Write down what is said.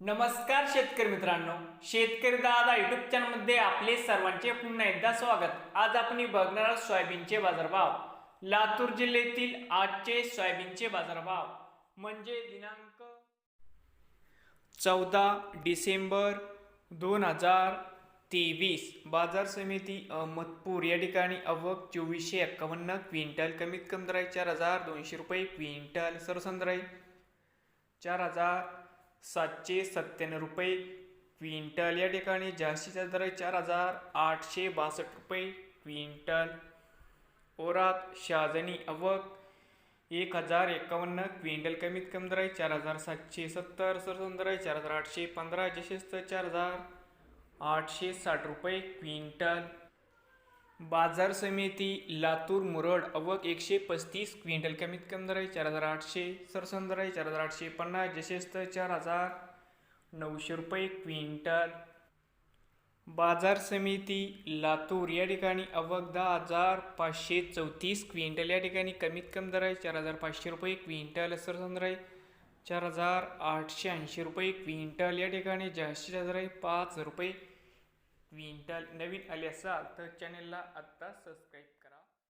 नमस्कार शेतकरी मित्रांनो शेतकरी दादा युट्यूब चॅनलमध्ये आपले सर्वांचे पुन्हा एकदा स्वागत. आज आपण बघणार आहोत सोयाबीनचे बाजारभाव. लातूर जिल्ह्यातील आजचे सोयाबीनचे बाजारभाव. म्हणजे दिनांक चौदा डिसेंबर दोन हजार तेवीस. बाजार समिती अहमदपूर या ठिकाणी अवक चोवीसशे एक्कावन्न क्विंटल कमीत कमी दराई चार हजार दोनशे रुपये क्विंटल सरसंद चार हजार सातशे सत्त्याण्णव रुपये. क्विंटल या ठिकाणी जास्तीचा दर आहे चार हजार आठशे बासष्ट रुपये. क्विंटल. ओरात शहाजनी अवक एक हजार एकावन्न. क्विंटल कमीत कमी दर आहे चार हजार सातशे सत्तर. सरसंद दर आहे चार हजार आठशे पंधरा. जशेस्त चार हजार आठशे साठ रुपये. क्विंटल. बाजार समिती लातूर मुरड अवक एकशे पस्तीस क्विंटल कमीत कमी दर आहे चार हजार आठशे सरसंद दर आहे चार हजार आठशे पन्नास जशेस्त चार हजार नऊशे रुपये क्विंटल. बाजार समिती लातूर या ठिकाणी अवक दहा हजार पाचशे चौतीस क्विंटल या ठिकाणी कमीत कमी दर आहे चार हजार पाचशे रुपये क्विंटल सरसंद दर आहे चार हजार आठशे ऐंशी रुपये क्विंटल. या ठिकाणी जास्तीत जास्त आहे पाच रुपये क्विंटल नवीन आले असाल तर चॅनेलला आत्ता सबस्क्राईब